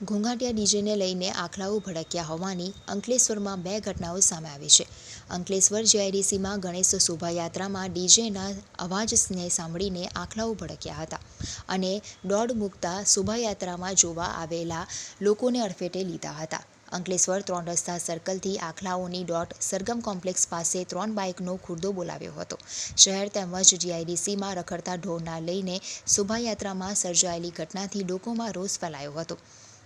ઘોંઘાટિયા ડીજેને લઈને આખલાઓ ભડક્યા હોવાની અંકલેશ્વરમાં બે ઘટનાઓ સામે આવી છે. અંકલેશ્વર જીઆઈડીસીમાં ગણેશ શોભાયાત્રામાં ડીજેના અવાજને સાંભળીને આખલાઓ ભડક્યા હતા અને દોડ મૂકતા શોભાયાત્રામાં જોવા આવેલા લોકોને અડફેટે લીધા હતા. અંકલેશ્વર ત્રણ રસ્તા સર્કલથી આખલાઓની ડોટ સરગમ કોમ્પ્લેક્સ પાસે ત્રણ બાઇકનો ખુરદો બોલાવ્યો હતો. શહેર તેમજ જીઆઈડીસીમાં રખડતા ઢોરના લઈને શોભાયાત્રામાં સર્જાયેલી ઘટનાથી લોકોમાં રોષ ફેલાયો હતો.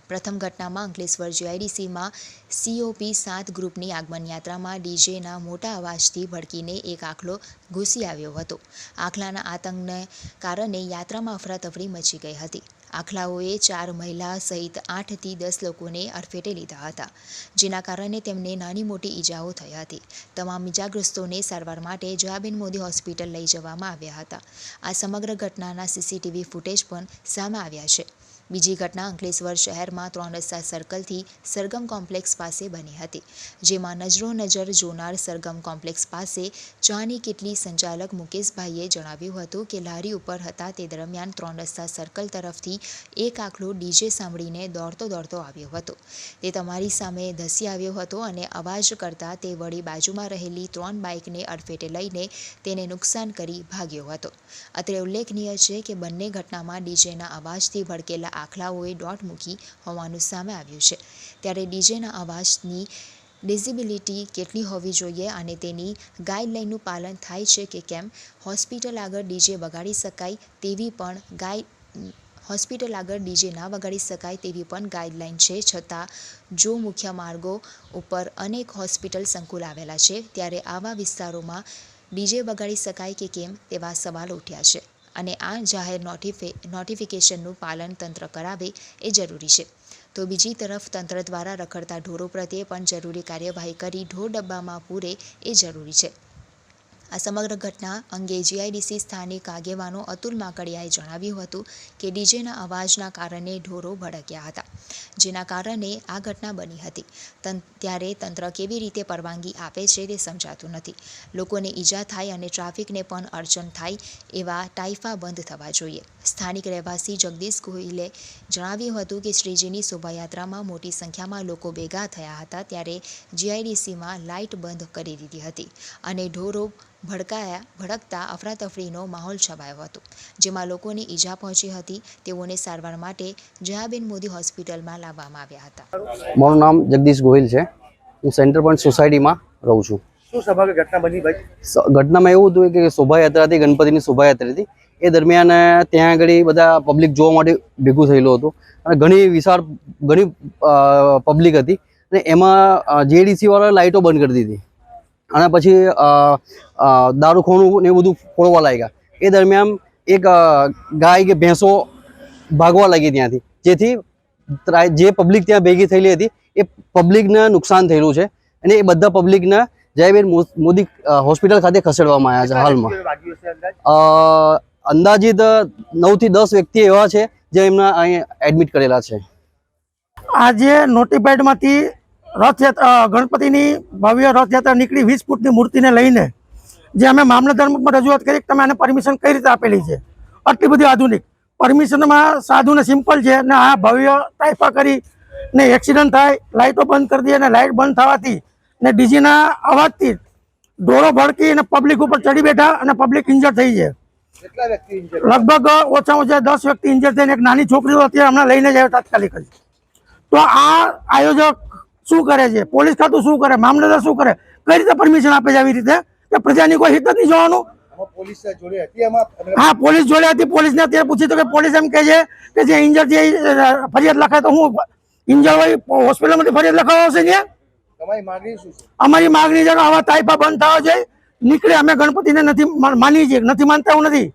પ્રથમ ઘટનામાં અંકલેશ્વર જીઆઈડીસીમાં સીઓપી સાત ગ્રુપની આગમન યાત્રામાં ડીજેના મોટા અવાજથી ભડકીને એક આખલો ઘૂસી આવ્યો હતો. આખલાના આતંકને કારણે યાત્રામાં અફરાતફરી મચી ગઈ હતી. આખલાઓએ ચાર મહિલા સહિત આઠથી દસ લોકોને અડફેટે લીધા હતા, જેના કારણે તેમને નાની મોટી ઈજાઓ થઈ હતી. તમામ ઈજાગ્રસ્તોને સારવાર માટે જયાબેન મોદી હોસ્પિટલ લઈ જવામાં આવ્યા હતા. આ સમગ્ર ઘટનાના સીસીટીવી ફૂટેજ પણ સામે આવ્યા છે. બીજી ઘટના અંકલેશ્વર શહેરમાં ત્રણ રસ્તા સર્કલથી સરગમ કોમ્પ્લેક્સ પાસે બની હતી, જેમાં નજરો નજર જોનાર સરગમ કોમ્પ્લેક્સ પાસે ચાની કેટલી સંચાલક મુકેશભાઈએ જણાવ્યું હતું કે લારી ઉપર હતા તે દરમિયાન ત્રણ રસ્તા સર્કલ તરફથી એક આખલો ડીજે સાંભળીને દોડતો દોડતો આવ્યો હતો. તે તમારી સામે ધસી આવ્યો હતો અને અવાજ કરતા તે વળી બાજુમાં રહેલી ત્રણ બાઇકને અડફેટે લઈને તેને નુકસાન કરી ભાગ્યો હતો. અત્રે ઉલ્લેખનીય છે કે બંને ઘટનામાં ડીજેના અવાજથી ભડકેલા આખલાઓએ દોટ મૂકી હોવાનું સામે આવ્યું છે. ત્યારે ડીજેના અવાજની ડિઝિબિલિટી કેટલી હોવી જોઈએ અને તેની ગાઈડલાઇનનું પાલન થાય છે કે કેમ? હોસ્પિટલ આગળ ડીજે વગાડી શકાય તેવી પણ ગાઈડ હોસ્પિટલ આગળ ડીજે ના વગાડી શકાય તેવી પણ ગાઈડલાઇન છે. છતાં, જો મુખ્ય માર્ગો ઉપર અનેક હોસ્પિટલ સંકુલ આવેલા છે, ત્યારે આવા વિસ્તારોમાં ડીજે વગાડી શકાય કે કેમ તેવા સવાલ ઉઠ્યા છે. અને આ જાહેર નોટિફે નોટિફિકેશનનું પાલન તંત્ર કરાવે એ જરૂરી છે. તો બીજી તરફ તંત્ર દ્વારા રખડતા ઢોરો પ્રત્યે પણ જરૂરી કાર્યવાહી કરી ઢોર ડબ્બામાં પૂરે એ જરૂરી છે. આ સમગ્ર ઘટના અંગે જીઆઈડીસી સ્થાનિક આગેવાનો અતુલ માકડિયાએ જણાવ્યું હતું કે ડીજેના અવાજના કારણે ઢોરો ભડક્યા હતા, જેના કારણે આ ઘટના બની હતી. ત્યારે તંત્ર કેવી રીતે પરવાનગી આપે છે તે સમજાતું નથી. લોકોને ઈજા થાય અને ટ્રાફિકને પણ અડચણ થાય એવા ટાઈફા બંધ થવા જોઈએ. સ્થાનિક રહેવાસી જગદીશ ગોહિલે જણાવ્યું હતું કે શ્રીજીની શોભાયાત્રામાં મોટી સંખ્યામાં લોકો ભેગા થયા હતા ત્યારે જીઆઈડીસીમાં લાઇટ બંધ કરી દીધી હતી અને ઢોરો ભડકાયા ભડકતા અફરાતફરીનો માહોલ છવાયો હતો જેમાં લોકોને ઈજા પહોંચી હતી તેઓને સારવાર માટે જયાબેન મોદી હોસ્પિટલમાં લાવવામાં આવ્યા હતા. મારું નામ જગદીશ ગોહિલ છે. હું સેન્ટર પોઈન્ટ સોસાયટીમાં રહું છું. શું સમગ્ર ઘટના બની ભાઈ? ઘટનામાં એવું હતું કે શોભાયાત્રા હતી ગણપતિની શોભાયાત્રા હતી. એ દરમિયાન ત્યાં આગળ બધા પબ્લિક જોવા માટે ભેગું થયેલું હતું. અને ઘણી વિશાળ ઘણી પબ્લિક હતી. અને એમાં જેડીસી વાળા લાઇટો બંધ કરી દીધી. અને પછી દારૂખોણું ને એવું બધું ફોડવા લાગ્યા. એ દરમિયાન એક ગાય કે ભેંસો ભાગવા લાગી ત્યાંથી. જેથી જે પબ્લિક ત્યાં ભેગી થયેલી હતી એ પબ્લિકને નુકસાન થયેલું છે. અને એ બધા પબ્લિકને જયબેન મોદી હોસ્પિટલ ખાતે ખસેડવામાં આવ્યા છે હાલમાં. અંદાજિત નવથી દસ વ્યક્તિ એવા છે જે એમના અહીં એડમિટ કરેલા છે. આજે નોટિફાઈડમાંથી રથયાત્રા ગણપતિની ભવ્ય રથયાત્રા નીકળી વીસ ફૂટની મૂર્તિને લઈને જે અમે મામલતદારમાં રજૂઆત કરી તમે આને પરમિશન કઈ રીતે આપેલી છે. આટલી બધી આધુનિક. પરમિશનમાં સાધુને સિમ્પલ છે ને આ ભવ્ય ટાઈફા કરી ને એક્સિડન્ટ થાય લાઇટો બંધ કરી દે અને લાઇટ બંધ થવાથી ને ડીજીના અવાજથી ઢોરો ભડકી અને પબ્લિક ઉપર ચડી બેઠા અને પબ્લિક ઇન્જર થઈ છે? લગભગ ઓછામાં ઓછા દસ વ્યક્તિ ઇન્જર થઈને એક નાની છોકરીઓ અત્યારે હમણાં લઈને જાય તાત્કાલિક જ. તો આ આયોજક શું કરે છે? પોલીસ ખાતું શું કરે? મામલતદાર શું કરે? કઈ રીતે પરમિશન આપે છે આવી રીતે? કે પ્રજાની કોઈ હિત જ નહીં જોવાનું? આમાં પોલીસ જોડે હતી હા પોલીસ જોડે હતી પોલીસને અત્યારે પૂછી તો કે પોલીસ એમ કહે છે કે જે ઇન્જર જે ફરિયાદ લખાય તો હું ઇન્જર હોય હોસ્પિટલમાંથી ફરિયાદ લખાવા આવશે ને? અમારી માગણી છે આવા તાઇફા બંધ થવા જોઈએ. નીકળે અમે ગણપતિને નથી માની માનીએ છીએ નથી માનતા એવું નથી.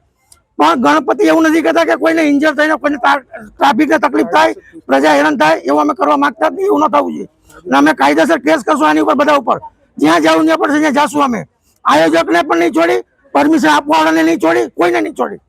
પણ ગણપતિ એવું નથી કહેતા કે કોઈને ઇન્જર થઈને કોઈને ટ્રાફિકને તકલીફ થાય પ્રજા હેરાન થાય એવું અમે કરવા માંગતા જ નહીં એવું ન થવું જોઈએ. અમે કાયદેસર કેસ કરશું આની ઉપર બધા ઉપર. જ્યાં જવું ત્યાં પડશે, ત્યાં જાશું અમે. આયોજકને પણ નહીં છોડી, પરમિશન આપવાવાળાને નહીં છોડી, કોઈને નહીં છોડી.